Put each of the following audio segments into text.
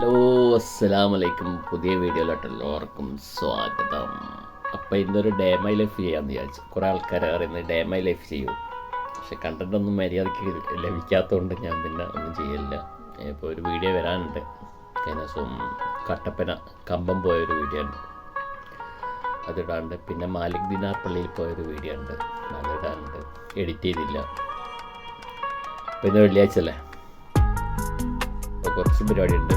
Hello അസ്സലാം വലൈക്കും പുതിയ വീഡിയോയിലോട്ട് എല്ലാവർക്കും സ്വാഗതം. അപ്പോൾ ഇന്നൊരു ഡേ മൈ ലൈഫ് ചെയ്യാമെന്ന് വിചാരിച്ചു. കുറേ ആൾക്കാർ അറിയുന്നത് ഡേ മൈ ലൈഫ് ചെയ്യും. പക്ഷെ കണ്ടന്റ് ഒന്നും മര്യാദയ്ക്ക് ലഭിക്കാത്തതുകൊണ്ട് ഞാൻ പിന്നെ ഒന്നും ചെയ്യില്ല ഇപ്പോൾ ഒരു വീഡിയോ വരാനുണ്ട്. ദിവസം കട്ടപ്പന കമ്പം പോയൊരു വീഡിയോ ഉണ്ട്. അതിടാണ്ട് പിന്നെ മാലിക് ദിനാർ പള്ളിയിൽ പോയൊരു വീഡിയോ ഉണ്ട്. അതിടാണ്ട് എഡിറ്റ് ചെയ്തില്ല. പിന്നെ വെള്ളിയാഴ്ച അല്ലേ? കുറച്ച് പരിപാടിയുണ്ട്.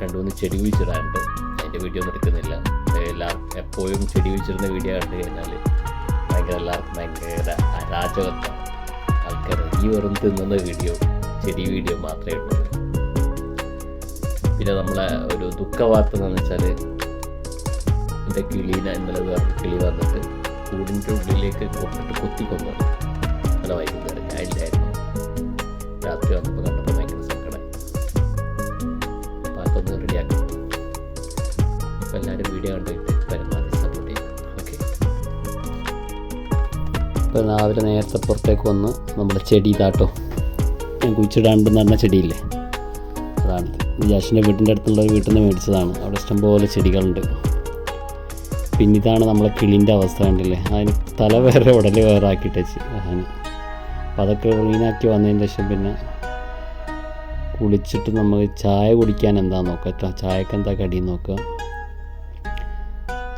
രണ്ട് മൂന്ന് ചെടി കുഴിച്ചിടാനുണ്ട് അതിന്റെ വീഡിയോ ഒന്നും എടുക്കുന്നില്ല. എല്ലാം എപ്പോഴും ചെടി കുഴിച്ചിടുന്ന വീഡിയോ കണ്ടു കഴിഞ്ഞാൽ ഭയങ്കര എല്ലാവർക്കും ഭയങ്കര അരാജകത്വം. ആൾക്കാർ ഈ വെറും തിന്നുന്ന വീഡിയോ ചെടി വീഡിയോ മാത്രമേ ഉള്ളൂ. പിന്നെ നമ്മളെ ഒരു ദുഃഖവാർത്ത എന്ന് വെച്ചാൽ എന്റെ കിളീനെ ഇന്നലെ വേറെ കിളി വന്നിട്ട് കൂടിന്റെ ഉള്ളിലേക്ക് കൊണ്ടിട്ട് കുത്തിക്കൊന്നു. നല്ല വൈകുന്നേരം ഞാൻ ഇല്ലായിരുന്നു. രാത്രി വന്നപ്പോൾ കണ്ടപ്പോൾ അപ്പോൾ എല്ലാവരും വീഡിയോ കണ്ടിട്ട് പരമാവധി സപ്പോർട്ട് ചെയ്യും ഓക്കെ ഇപ്പോൾ രാവിലെ നേരത്തെ പുറത്തേക്ക് വന്ന് നമ്മുടെ ചെടി ഇതാട്ടോ. ഞാൻ കുഴിച്ചിടാണ്ടെന്ന് പറഞ്ഞ ചെടിയില്ലേ? അതാണ്. ജാഷിന്റെ വീടിന്റെ അടുത്തുള്ള വീട്ടിൽ നിന്ന് മേടിച്ചതാണ്. അവിടെ ഇഷ്ടംപോലെ ചെടികളുണ്ട്. പിന്നെ ഇതാണ് നമ്മളെ കിളിന്റെ അവസ്ഥ കണ്ടില്ലേ? അതിന് തല വേറെ ഉടൽ വേറെ ആക്കിയിട്ടേച്ച് അതിന് അപ്പം അതൊക്കെ ക്ലീനാക്കി വന്നതിന് ശേഷം പിന്നെ കുളിച്ചിട്ട് നമ്മൾ ചായ കുടിക്കാൻ എന്താ കേട്ടോ ചായക്ക് എന്താ കടി നോക്കുക?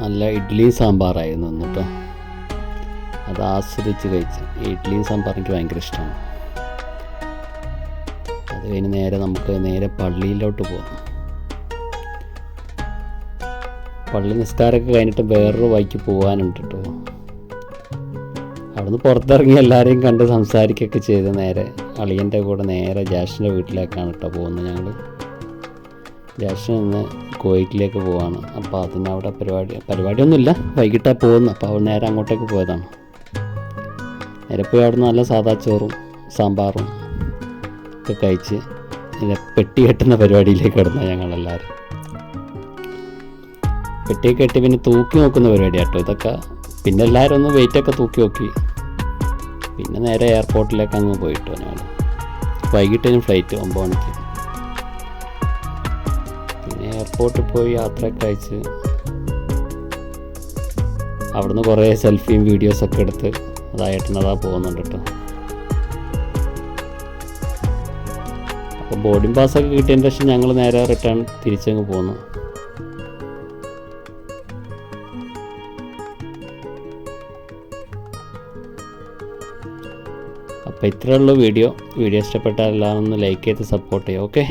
നല്ല ഇഡ്ലി സാമ്പാറായിരുന്നു കേട്ടോ അത് ആസ്വദിച്ച് കഴിച്ച്. ഇഡ്ഡലിയും സാമ്പാർ എനിക്ക് ഭയങ്കര ഇഷ്ടമാണ് അത് കഴിഞ്ഞ് നേരെ നമുക്ക് നേരെ പള്ളിയിലോട്ട് പോകാം. പള്ളി നിസ്കാരമൊക്കെ കഴിഞ്ഞിട്ട് വേറൊരു വഴിക്ക് പോകാനുണ്ട് കേട്ടോ അവിടുന്ന് പുറത്തിറങ്ങി എല്ലാവരെയും കണ്ട് സംസാരിക്കുകയൊക്കെ ചെയ്ത് നേരെ അളിയന്റെ കൂടെ നേരെ ജാഷിന്റെ വീട്ടിലേക്കാണ് കേട്ടോ പോകുന്നത് ഞങ്ങൾ ജാഷൻ ഇന്ന് കോയിക്കിലേക്ക് പോവാണ്. അപ്പോൾ അതിനവിടെ പരിപാടി പരിപാടിയൊന്നുമില്ല. വൈകിട്ടാണ് പോകുന്നത്. അപ്പോൾ അവിടെ നേരെ അങ്ങോട്ടേക്ക് പോയതാണ്. നേരെ പോയി അവിടെ നല്ല സാധാ ചോറും സാമ്പാറും ഒക്കെ കഴിച്ച് പെട്ടി കെട്ടുന്ന പരിപാടിയിലേക്ക് കിടന്നു ഞങ്ങളെല്ലാവരും. പെട്ടി കെട്ടി പിന്നെ തൂക്കി നോക്കുന്ന പരിപാടി കേട്ടോ ഇതൊക്കെ. പിന്നെ എല്ലാവരും ഒന്ന് വെയിറ്റൊക്കെ തൂക്കി നോക്കി. പിന്നെ നേരെ എയർപോർട്ടിലേക്ക് അങ്ങ് പോയിട്ടു ഞങ്ങൾ വൈകിട്ടിന് ഫ്ലൈറ്റ് ഒമ്പത് മണിക്ക്. എയർപോർട്ടിൽ പോയി യാത്രയൊക്കെ അയച്ച് അവിടുന്ന് കുറേ സെൽഫിയും വീഡിയോസൊക്കെ എടുത്ത് അതായിട്ടതാ പോകുന്നുണ്ട് കേട്ടോ. അപ്പോൾ ബോർഡിംഗ് പാസ്സൊക്കെ കിട്ടിയതിന് ശേഷം ഞങ്ങൾ നേരെ റിട്ടേൺ തിരിച്ചങ്ങ് പോന്നു. അപ്പോൾ ഇത്രയുള്ള വീഡിയോ. വീഡിയോ ഇഷ്ടപ്പെട്ടാൽ ഒന്ന് ലൈക്ക് ചെയ്ത് സപ്പോർട്ട് ചെയ്യുക ഓക്കെ